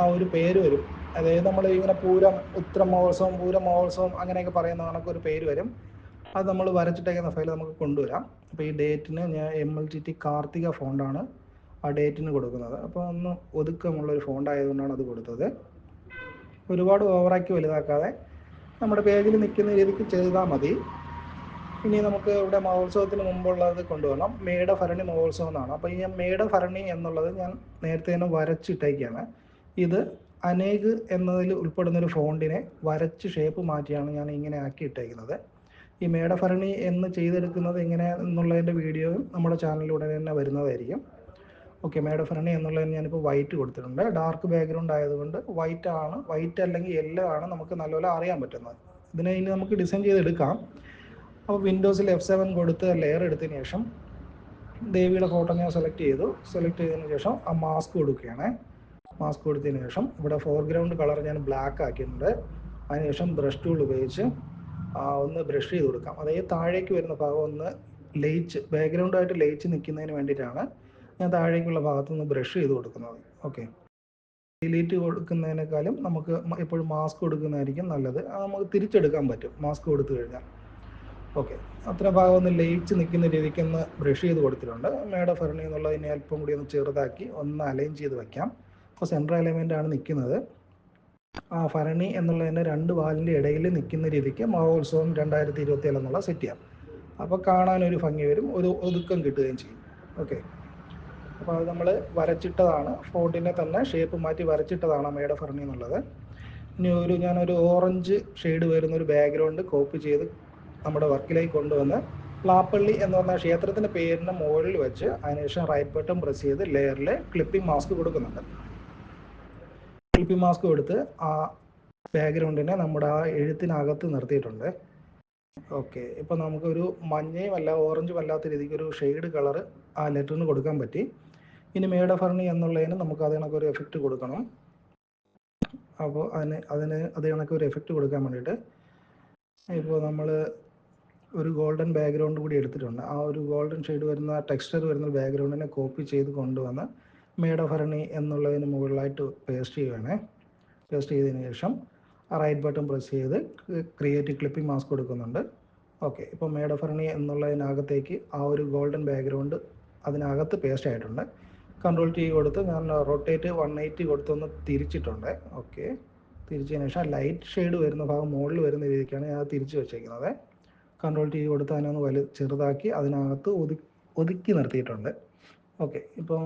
ആ ഒരു പേര് വരും. അതായത് നമ്മൾ ഇങ്ങനെ പൂരം ഉത്തര മഹോത്സവം പൂരം മഹോത്സവം അങ്ങനെയൊക്കെ പറയുന്ന ഒരു പേര് വരും. അത് നമ്മൾ വരച്ചിട്ടേക്കുന്ന ഫയൽ നമുക്ക് കൊണ്ടുവരാം. അപ്പോൾ ഈ ഡേറ്റിന് ഞാൻ M L T T Karthika ഫോണ്ടാണ് ആ ഡേറ്റിന് കൊടുക്കുന്നത്. അപ്പോൾ ഒന്ന് ഒതുക്കമുള്ളൊരു ഒരു ഫോണ്ടായതുകൊണ്ടാണ് അത് കൊടുത്തത്. ഒരുപാട് ഓവറാക്കി വലുതാക്കാതെ നമ്മുടെ പേജിൽ നിൽക്കുന്ന രീതിക്ക് ചെയ്താൽ മതി. ഇനി നമുക്ക് ഇവിടെ മഹോത്സവത്തിന് മുമ്പുള്ളത് കൊണ്ടുവരണം. മേടഭരണി മഹോത്സവം എന്നാണ്. അപ്പോൾ ഈ മേടഭരണി എന്നുള്ളത് ഞാൻ നേരത്തെ തന്നെ വരച്ചിട്ടേക്കാണ്. ഇത് അനേക് എന്നതിൽ ഉൾപ്പെടുന്ന ഒരു ഫോണ്ടിനെ വരച്ച് ഷേപ്പ് മാറ്റിയാണ് ഞാൻ ഇങ്ങനെ ആക്കി ഇട്ടേക്കുന്നത് ഈ മേടഭരണി എന്ന് ചെയ്തെടുക്കുന്നത് എങ്ങനെ എന്നുള്ളതിന്റെ വീഡിയോയും നമ്മുടെ ചാനലിലൂടെ തന്നെ വരുന്നതായിരിക്കും. ഓക്കെ മേടഭരണി എന്നുള്ളതിന് ഞാനിപ്പോൾ വൈറ്റ് കൊടുത്തിട്ടുണ്ട്. ഡാർക്ക് ബാക്ക്ഗ്രൗണ്ട് ആയതുകൊണ്ട് വൈറ്റ് ആണ്. വൈറ്റ് അല്ലെങ്കിൽ യെല്ലോ ആണ് നമുക്ക് നല്ലപോലെ അറിയാൻ പറ്റുന്നത്. ഇതിനെ ഇനി നമുക്ക് ഡിസൈൻ ചെയ്തെടുക്കാം. അപ്പോൾ വിൻഡോസിൽ എഫ് സെവൻ കൊടുത്ത് ലെയർ എടുത്തതിന് ശേഷം ദേവിയുടെ ഫോട്ടോ ഞാൻ സെലക്ട് ചെയ്തു. സെലക്ട് ചെയ്തതിന് ശേഷം ആ മാസ്ക് കൊടുക്കുകയാണ്. മാസ്ക് കൊടുത്തതിന് ശേഷം ഇവിടെ ഫോർഗ്രൗണ്ട് കളർ ഞാൻ ബ്ലാക്ക് ആക്കിയിട്ടുണ്ട്. അതിനുശേഷം ബ്രഷ് ടൂൾ ഉപയോഗിച്ച് ഒന്ന് ബ്രഷ് ചെയ്ത് കൊടുക്കാം. അതായത് താഴേക്ക് വരുന്ന ഭാഗം ഒന്ന് ലയിച്ച് ബാക്ക്ഗ്രൗണ്ടായിട്ട് ലയിച്ച് നിൽക്കുന്നതിന് വേണ്ടിയിട്ടാണ് ഞാൻ താഴേക്കുള്ള ഭാഗത്ത് നിന്ന് ബ്രഷ് ചെയ്ത് കൊടുക്കുന്നത്. ഓക്കെ ഡിലീറ്റ് കൊടുക്കുന്നതിനേക്കാളും നമുക്ക് എപ്പോഴും മാസ്ക് കൊടുക്കുന്നതായിരിക്കും നല്ലത്. അത് നമുക്ക് തിരിച്ചെടുക്കാൻ പറ്റും. മാസ്ക് കൊടുത്തു കഴിഞ്ഞാൽ. ഓക്കെ അത്ര ഭാഗം ഒന്ന് ലയിച്ച് നിൽക്കുന്ന രീതിക്ക് ഒന്ന് ബ്രഷ് ചെയ്ത് കൊടുത്തിട്ടുണ്ട്. മേഡ ഫെർണി എന്നുള്ളതിനെ അല്പം കൂടി ഒന്ന് ചെറുതാക്കി ഒന്ന് അലൈൻ ചെയ്ത് വെക്കാം. അപ്പോൾ സെൻട്രൽ അലൈൻമെന്റ് ആണ് നിൽക്കുന്നത്. ആ ഫരണി എന്നുള്ളതിന്റെ രണ്ട് വാലിന്റെ ഇടയിൽ നിൽക്കുന്ന രീതിക്ക് മഹോത്സവം രണ്ടായിരത്തി ഇരുപത്തി എന്നുള്ള സെറ്റ് ചെയ്യാം. അപ്പോൾ കാണാനൊരു ഭംഗി വരും. ഒരു ഒതുക്കം കിട്ടുകയും ചെയ്യും. ഓക്കെ അപ്പോൾ അത് നമ്മൾ വരച്ചിട്ടതാണ്. ഫോണ്ടിനെ തന്നെ ഷേപ്പ് മാറ്റി വരച്ചിട്ടതാണ് അമ്മയുടെ ഫർണി എന്നുള്ളത്. ഇനി ഒരു ഞാനൊരു ഓറഞ്ച് ഷെയ്ഡ് വരുന്ന ഒരു ബാക്ക്ഗ്രൗണ്ട് കോപ്പി ചെയ്ത് നമ്മുടെ വർക്കിലേക്ക് കൊണ്ടുവന്ന് പ്ലാപ്പള്ളി എന്ന് പറഞ്ഞ ക്ഷേത്രത്തിന്റെ പേരിന് മുകളിൽ വെച്ച് അതിനുശേഷം റൈറ്റ് ബട്ടൺ പ്രസ് ചെയ്ത് ലെയറിൽ ക്ലിപ്പിംഗ് മാസ്ക് കൊടുക്കുന്നുണ്ട്. ക്ലിപ്പിംഗ് മാസ്ക് കൊടുത്ത് ആ ബാക്ക്ഗ്രൗണ്ടിനെ നമ്മുടെ ആ എഴുത്തിനകത്ത് നിർത്തിയിട്ടുണ്ട്. ഓക്കെ ഇപ്പം നമുക്കൊരു മഞ്ഞയും അല്ല ഓറഞ്ചും അല്ലാത്ത രീതിക്ക് ഒരു ഷെയ്ഡ് കളർ ആ ലെറ്ററിന് കൊടുക്കാൻ പറ്റി. ഇനി മേടഭരണി എന്നുള്ളതിന് നമുക്ക് അത് കണക്കൊരു എഫക്റ്റ് കൊടുക്കണം. അപ്പോൾ അതിന് അതിന് അത് കണക്ക് ഒരു എഫക്റ്റ് കൊടുക്കാൻ വേണ്ടിയിട്ട് ഇപ്പോൾ നമ്മൾ ഒരു ഗോൾഡൻ ബാക്ക്ഗ്രൗണ്ട് കൂടി എടുത്തിട്ടുണ്ട്. ആ ഒരു ഗോൾഡൻ ഷെയ്ഡ് വരുന്ന ടെക്സ്ചർ വരുന്ന ബാക്ക്ഗ്രൗണ്ടിനെ കോപ്പി ചെയ്ത് കൊണ്ടുവന്ന് മേടഭരണി എന്നുള്ളതിന് മുകളിലായിട്ട് പേസ്റ്റ് ചെയ്യുകയാണേ പേസ്റ്റ് ചെയ്തതിന് ശേഷം റൈറ്റ് ബട്ടൺ പ്രസ് ചെയ്ത് ക്രിയേറ്റ് ക്ലിപ്പിംഗ് മാസ്ക് കൊടുക്കുന്നുണ്ട്. ഓക്കെ ഇപ്പോൾ മേടഭരണി എന്നുള്ളതിനകത്തേക്ക് ആ ഒരു ഗോൾഡൻ ബാക്ക്ഗ്രൗണ്ട് അതിനകത്ത് പേസ്റ്റ് ആയിട്ടുണ്ട്. കൺട്രോൾ ടി കൊടുത്ത് ഞാൻ റൊട്ടേറ്റ് വൺ എയ്റ്റി കൊടുത്തൊന്ന് തിരിച്ചിട്ടുണ്ട്. ഓക്കെ തിരിച്ചതിന് ശേഷം ലൈറ്റ് ഷെയ്ഡ് വരുന്ന ഭാഗം മുകളിൽ വരുന്ന രീതിക്കാണ് ഞാൻ തിരിച്ച് വെച്ചേക്കുന്നത്. കൺട്രോൾ ടി കൊടുത്ത് അതിനൊന്ന് വലു ചെറുതാക്കി അതിനകത്ത് ഒതു ഒതുക്കി നിർത്തിയിട്ടുണ്ട്. ഓക്കെ ഇപ്പം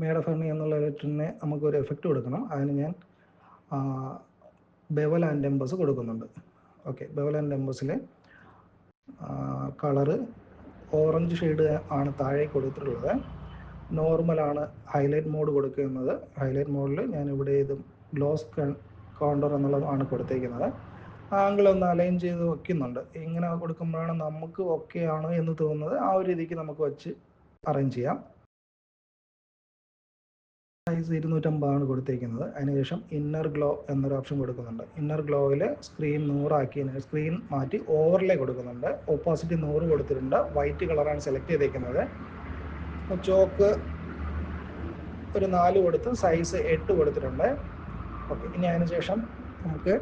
മേടഭരണി എന്നുള്ള ലെറ്ററിന് നമുക്കൊരു എഫക്റ്റ് കൊടുക്കണം. അതിന് ഞാൻ ബെവൽ ആൻഡ് എംബസ് കൊടുക്കുന്നുണ്ട്. ഓക്കെ ബെവൽ ആൻഡ് എംബസിലെ കളറ് ഓറഞ്ച് ഷെയ്ഡ് ആണ് താഴെ കൊടുത്തിട്ടുള്ളത്. നോർമലാണ് ഹൈലൈറ്റ് മോഡ് കൊടുക്കുന്നത്. ഹൈലൈറ്റ് മോഡിൽ ഞാൻ ഇവിടെ ഇത് ഗ്ലോസ് കോണ്ടർ എന്നുള്ളതാണ് കൊടുത്തേക്കുന്നത്. ആംഗിൾ ഒന്ന് അലൈൻ ചെയ്ത് വെക്കുന്നുണ്ട്. ഇങ്ങനെ കൊടുക്കുമ്പോഴാണ് നമുക്ക് ഓക്കെ ആണ് എന്ന് തോന്നുന്നത്. ആ ഒരു രീതിക്ക് നമുക്ക് വെച്ച് അറേഞ്ച് ചെയ്യാം. സൈസ് ഇരുന്നൂറ്റമ്പതാണ് കൊടുത്തേക്കുന്നത്. അതിനുശേഷം ഇന്നർ ഗ്ലോ എന്നൊരു ഓപ്ഷൻ കൊടുക്കുന്നുണ്ട്. ഇന്നർ ഗ്ലോയിൽ സ്ക്രീൻ നൂറാക്കി സ്ക്രീൻ മാറ്റി ഓവർലേ കൊടുക്കുന്നുണ്ട്. ഓപ്പോസിറ്റ് നൂറ് കൊടുത്തിട്ടുണ്ട്. വൈറ്റ് കളറാണ് സെലക്ട് ചെയ്തേക്കുന്നത്. ചോക്ക് ഒരു നാല് കൊടുത്ത് സൈസ് എട്ട് കൊടുത്തിട്ടുണ്ട്. ഓക്കെ ഇനി അതിനുശേഷം നമുക്ക്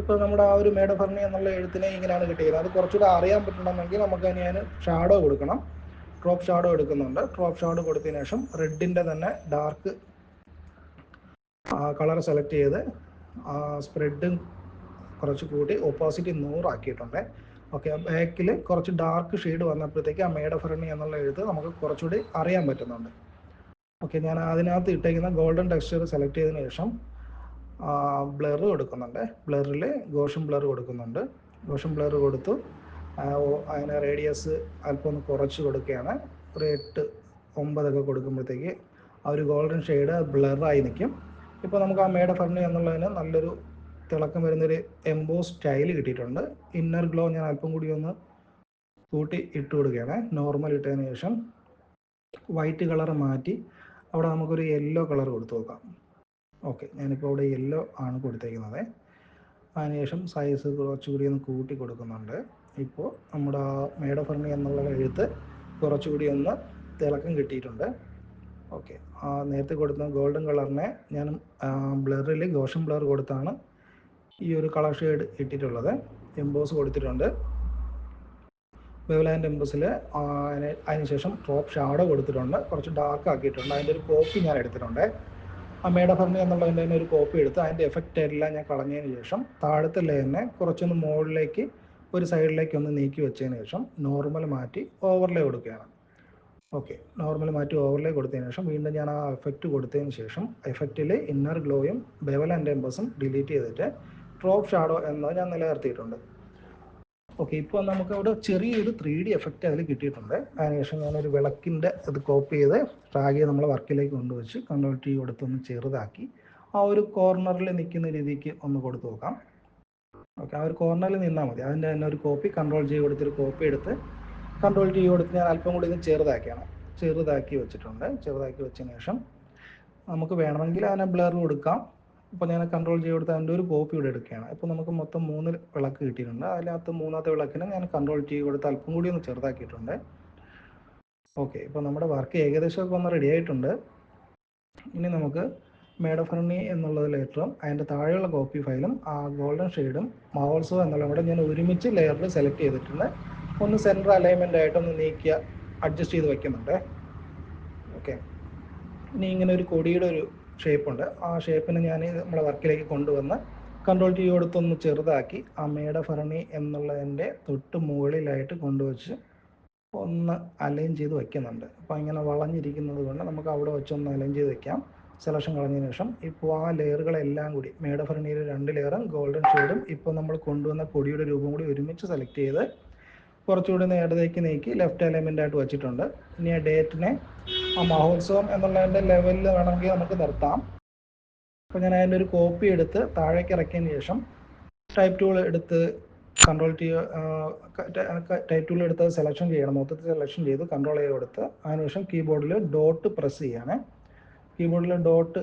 ഇപ്പോൾ നമ്മുടെ ആ ഒരു മേഡഭർണി എന്നുള്ള എഴുത്തിനെ ഇങ്ങനെയാണ് കിട്ടിയത് അത് കുറച്ചുകൂടെ അറിയാൻ പറ്റണമെങ്കിൽ നമുക്ക് അതിന് ഞാൻ ഷാഡോ കൊടുക്കണം. ഡ്രോപ്പ് ഷാഡോ എടുക്കുന്നുണ്ട്. ഡ്രോപ്പ് ഷാഡോ കൊടുത്തതിന് ശേഷം റെഡിന്റെ തന്നെ ഡാർക്ക് കളർ സെലക്ട് ചെയ്ത് സ്പ്രെഡും കുറച്ച് കൂട്ടി ഓപ്പോസിറ്റ് നൂറാക്കിയിട്ടുണ്ട്. ഓക്കെ ബാക്കിൽ കുറച്ച് ഡാർക്ക് ഷെയ്ഡ് വന്നപ്പോഴത്തേക്ക് ആ മേഡ മേടഭരണി എന്നുള്ള എഴുത്ത് നമുക്ക് കുറച്ചുകൂടി അറിയാൻ പറ്റുന്നുണ്ട്. ഓക്കെ ഞാൻ അതിനകത്ത് ഇട്ടേക്കുന്ന ഗോൾഡൻ ടെക്സ്ചർ സെലക്ട് ചെയ്തതിന് ശേഷം ബ്ലർ കൊടുക്കുന്നുണ്ട്. ബ്ലറിൽ ഗോഷൻ ബ്ലർ കൊടുക്കുന്നുണ്ട്. ഗോഷൻ ബ്ലർ കൊടുത്തു. അതിന് റേഡിയസ് അല്പം ഒന്ന് കുറച്ച് കൊടുക്കുകയാണ്. ഒരു എട്ട് ഒമ്പതൊക്കെ കൊടുക്കുമ്പോഴത്തേക്ക് ആ ഒരു ഗോൾഡൻ ഷെയ്ഡ് ബ്ലറായി നിൽക്കും. ഇപ്പോൾ നമുക്ക് ആ മേഡ ഫർണി എന്നുള്ളതിന് നല്ലൊരു തിളക്കം വരുന്നൊരു എംബോ സ്റ്റൈൽ കിട്ടിയിട്ടുണ്ട്. ഇന്നർ ഗ്ലോ ഞാൻ അല്പം കൂടി ഒന്ന് കൂട്ടി ഇട്ട് കൊടുക്കുകയാണ്. നോർമൽ ഇട്ടതിന് ശേഷം വൈറ്റ് കളർ മാറ്റി അവിടെ നമുക്കൊരു യെല്ലോ കളർ കൊടുത്തു നോക്കാം. ഓക്കെ ഞാനിപ്പോൾ അവിടെ യെല്ലോ ആണ് കൊടുത്തേക്കുന്നത്. അതിനുശേഷം സൈസ് കുറച്ചുകൂടി ഒന്ന് കൂട്ടി കൊടുക്കുന്നുണ്ട്. ഇപ്പോൾ നമ്മുടെ ആ ഫർണി എന്നുള്ള എഴുത്ത് കുറച്ചുകൂടി ഒന്ന് തിളക്കം കിട്ടിയിട്ടുണ്ട്. ഓക്കെ ആ നേരത്തെ കൊടുത്ത ഗോൾഡൻ കളറിനെ ഞാൻ ബ്ലറിൽ ഗോഷൻ ബ്ലർ കൊടുത്താണ് ഈ ഒരു കളർ ഷെയ്ഡ് ഇട്ടിട്ടുള്ളത്. എംബോസ് കൊടുത്തിട്ടുണ്ട്. ബെവലാൻഡ് എംബസിൽ അതിന് അതിനുശേഷം ഡ്രോപ്പ് ഷാഡോ കൊടുത്തിട്ടുണ്ട്. കുറച്ച് ഡാർക്ക് ആക്കിയിട്ടുണ്ട്. അതിന്റെ ഒരു കോപ്പി ഞാൻ എടുത്തിട്ടുണ്ട്. ആ മേഡഫർണി എന്നുള്ളതിന്റെ തന്നെ ഒരു കോപ്പി എടുത്ത് അതിന്റെ എഫക്റ്റ് എല്ലാം ഞാൻ കളഞ്ഞതിന് ശേഷം താഴത്തെ ലൈനെ കുറച്ചൊന്ന് മുകളിലേക്ക് ഒരു സൈഡിലേക്ക് ഒന്ന് നീക്കി വെച്ചതിന് ശേഷം നോർമൽ മാറ്റി ഓവർലേ കൊടുക്കുകയാണ്. ഓക്കെ നോർമൽ മാറ്റി ഓവർലേ കൊടുത്തതിന് ശേഷം വീണ്ടും ഞാൻ ആ എഫക്റ്റ് കൊടുത്തതിന് ശേഷം എഫക്റ്റിൽ ഇന്നർ ഗ്ലോയും ബെവൽ ആൻഡ് എംബസും ഡിലീറ്റ് ചെയ്തിട്ട് ഡ്രോപ്പ് ഷാഡോ എന്നത് ഞാൻ നിലനിർത്തിയിട്ടുണ്ട്. ഓക്കെ ഇപ്പോൾ നമുക്ക് അവിടെ ചെറിയൊരു ത്രീ ഡി എഫക്റ്റ് അതിൽ കിട്ടിയിട്ടുണ്ട്. അതിനുശേഷം ഞാനൊരു വിളക്കിന്റെ ഇത് കോപ്പി ചെയ്ത് ടാഗ് ചെയ്ത് നമ്മളെ വർക്കിലേക്ക് കൊണ്ടുവച്ച് കൺവേർട്ട് ടി കൊടുത്തൊന്ന് ചെറുതാക്കി ആ ഒരു കോർണറിൽ നിൽക്കുന്ന രീതിക്ക് ഒന്ന് കൊടുത്തു നോക്കാം. ഓക്കെ ആ ഒരു കോർണറിൽ നിന്നാൽ മതി. അതിന്റെ തന്നെ ഒരു കോപ്പി കൺട്രോൾ ജി കൊടുത്തൊരു കോപ്പി എടുത്ത് കൺട്രോൾ ചെയ്ത് കൊടുത്ത് ഞാൻ അല്പം കൂടി ഇത് ചെറുതാക്കിയാണ്. ചെറുതാക്കി വെച്ചിട്ടുണ്ട്. ചെറുതാക്കി വെച്ചതിന് ശേഷം നമുക്ക് വേണമെങ്കിൽ അതിനെ ബ്ലർ കൊടുക്കാം. ഇപ്പോൾ ഞാൻ കൺട്രോൾ ചെയ്ത് കൊടുത്ത് അതിന്റെ ഒരു കോപ്പി ഇവിടെ എടുക്കുകയാണ്. ഇപ്പോൾ നമുക്ക് മൊത്തം മൂന്ന് വിളക്ക് കിട്ടിയിട്ടുണ്ട്. അതിനകത്ത് മൂന്നാമത്തെ വിളക്കിന് ഞാൻ കൺട്രോൾ ചെയ്ത് കൊടുത്ത് അല്പം കൂടി ഒന്ന് ചെറുതാക്കിയിട്ടുണ്ട്. ഓക്കെ ഇപ്പോൾ നമ്മുടെ വർക്ക് ഏകദേശമൊക്കെ ഒന്ന് റെഡി ആയിട്ടുണ്ട്. ഇനി നമുക്ക് മേഡഫർണി എന്നുള്ള ലെറ്ററും അതിന്റെ താഴെയുള്ള കോപ്പി ഫയലും ആ ഗോൾഡൻ ഷെയ്ഡും മാവോൾസോ എന്നുള്ള കൂടെ ഞാൻ ഒരുമിച്ച് ലെയറിൽ സെലക്ട് ചെയ്തിട്ടുണ്ട്. ഒന്ന് സെന്റർ അലൈൻമെന്റ് ആയിട്ടൊന്ന് നീക്കിയ അഡ്ജസ്റ്റ് ചെയ്ത് വെക്കുന്നുണ്ട്. ഓക്കെ ഇനി ഇങ്ങനെ ഒരു കൊടിയുടെ ഒരു ഷേപ്പ് ഉണ്ട് ആ ഷേപ്പിനെ ഞാൻ നമ്മളെ വർക്കിലേക്ക് കൊണ്ടുവന്ന് കൺട്രോൾ ടി കൊടുത്തൊന്ന് ചെറുതാക്കി അമ്മയുടെ ഭരണി എന്നുള്ളതിന്റെ തൊട്ട് മുകളിലായിട്ട് കൊണ്ടുവച്ച് ഒന്ന് അലൈൻ ചെയ്ത് വെക്കുന്നുണ്ട്. അപ്പോൾ ഇങ്ങനെ വളഞ്ഞിരിക്കുന്നത് കൊണ്ട് നമുക്ക് അവിടെ വെച്ചൊന്ന് അലൈൻ ചെയ്ത് വെക്കാം. സെലക്ഷൻ കളഞ്ഞതിന് ശേഷം ഇപ്പോൾ ആ ലെയറുകളെല്ലാം കൂടി മേടഭരണിയിൽ രണ്ട് ലെയറും ഗോൾഡൻ ഷെയ്ഡും ഇപ്പോൾ നമ്മൾ കൊണ്ടുവന്ന കൊടിയുടെ രൂപം കൂടി ഒരുമിച്ച് സെലക്ട് ചെയ്ത് കുറച്ചുകൂടി നേടത്തേക്ക് നീക്കി ലെഫ്റ്റ് അലൈൻമെന്റ് ആയിട്ട് വെച്ചിട്ടുണ്ട്. ഇനി ആ ഡേറ്റിനെ ആ മഹോത്സവം എന്നുള്ളതിന്റെ ലെവലിൽ വേണമെങ്കിൽ നമുക്ക് നിർത്താം. അപ്പോൾ ഞാൻ അതിന്റെ ഒരു കോപ്പി എടുത്ത് താഴേക്ക് ഇറക്കിയതിന് ശേഷം ടൈപ്പ് ടൂൾ എടുത്ത് കൺട്രോൾ ടി ടൈപ്പ് ടൂൾ എടുത്ത് സെലക്ഷൻ ചെയ്യണം. മൊത്തത്തിൽ സെലക്ഷൻ ചെയ്ത് കൺട്രോൾ ചെയ്ത് കൊടുത്ത് അതിനുശേഷം കീബോർഡിൽ ഡോട്ട് പ്രസ് ചെയ്യണേ. കീബോർഡിൽ ഡോട്ട്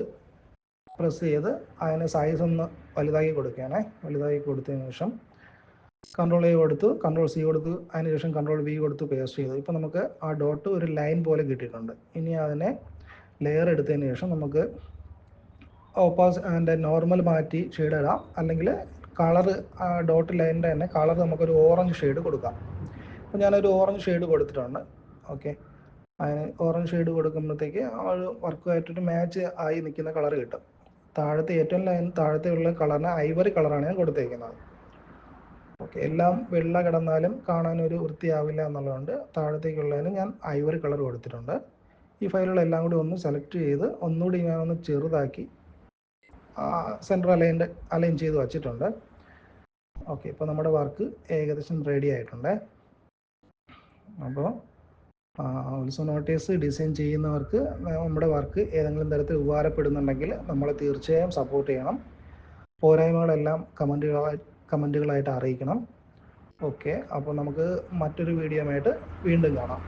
പ്രസ് ചെയ്ത് അതിന് സൈസ് ഒന്ന് വലുതാക്കി കൊടുക്കുകയാണേ. വലുതാക്കി കൊടുത്തതിന് ശേഷം കൺട്രോൾ എ കൊടുത്തു കൺട്രോൾ സി കൊടുത്തു അതിനുശേഷം കൺട്രോൾ വി കൊടുത്തു പേസ്റ്റ് ചെയ്തു. ഇപ്പോൾ നമുക്ക് ആ ഡോട്ട് ഒരു ലൈൻ പോലെ കിട്ടിയിട്ടുണ്ട്. ഇനി അതിനെ ലെയർ എടുത്തതിന് ശേഷം നമുക്ക് ഓപ്പോസ് അതിന്റെ നോർമൽ മാറ്റി ഷെയ്ഡ് ഇടാം. അല്ലെങ്കിൽ കളർ ആ ഡോട്ട് ലൈനിന്റെ തന്നെ കളർ നമുക്കൊരു ഓറഞ്ച് ഷെയ്ഡ് കൊടുക്കാം. അപ്പോൾ ഞാനൊരു ഓറഞ്ച് ഷെയ്ഡ് കൊടുത്തിട്ടുണ്ട്. ഓക്കെ അതിന് ഓറഞ്ച് ഷെയ്ഡ് കൊടുക്കുമ്പോഴത്തേക്ക് ആ ഒരു വർക്കുമായിട്ടൊരു മാച്ച് ആയി നിൽക്കുന്ന കളർ കിട്ടും. താഴത്തെ ഏറ്റവും ലൈൻ താഴത്തെ ഉള്ള കളറിന് ഐവറി കളറാണ് ഞാൻ കൊടുത്തേക്കുന്നത്. ഓക്കെ എല്ലാം വെള്ള കിടന്നാലും കാണാൻ ഒരു വൃത്തിയാവില്ല എന്നുള്ളതുകൊണ്ട് താഴത്തേക്കുള്ളതിന് ഞാൻ ഐവറി കളർ കൊടുത്തിട്ടുണ്ട്. ഈ ഫയലുകളെല്ലാം കൂടി ഒന്ന് സെലക്ട് ചെയ്ത് ഒന്നുകൂടി ഞാൻ ഒന്ന് ചെറുതാക്കി സെന്റർ അലൈൻഡ് അലൈൻ ചെയ്ത് വച്ചിട്ടുണ്ട്. ഓക്കെ ഇപ്പോൾ നമ്മുടെ വർക്ക് ഏകദേശം റെഡി ആയിട്ടുണ്ട്. അപ്പോൾ ഉത്സവ നോട്ടീസ് ഡിസൈൻ ചെയ്യുന്നവർക്ക് നമ്മുടെ വർക്ക് ഏതെങ്കിലും തരത്തിൽ ഉപകാരപ്പെടുന്നുണ്ടെങ്കിൽ നമ്മൾ തീർച്ചയായും സപ്പോർട്ട് ചെയ്യണം. പോരായ്മകളെല്ലാം കമന്റുകളായി കമന്റുകളായിട്ട് അറിയിക്കണം. ഓക്കെ അപ്പോൾ നമുക്ക് മറ്റൊരു വീഡിയോ ആയിട്ട് വീണ്ടും കാണാം.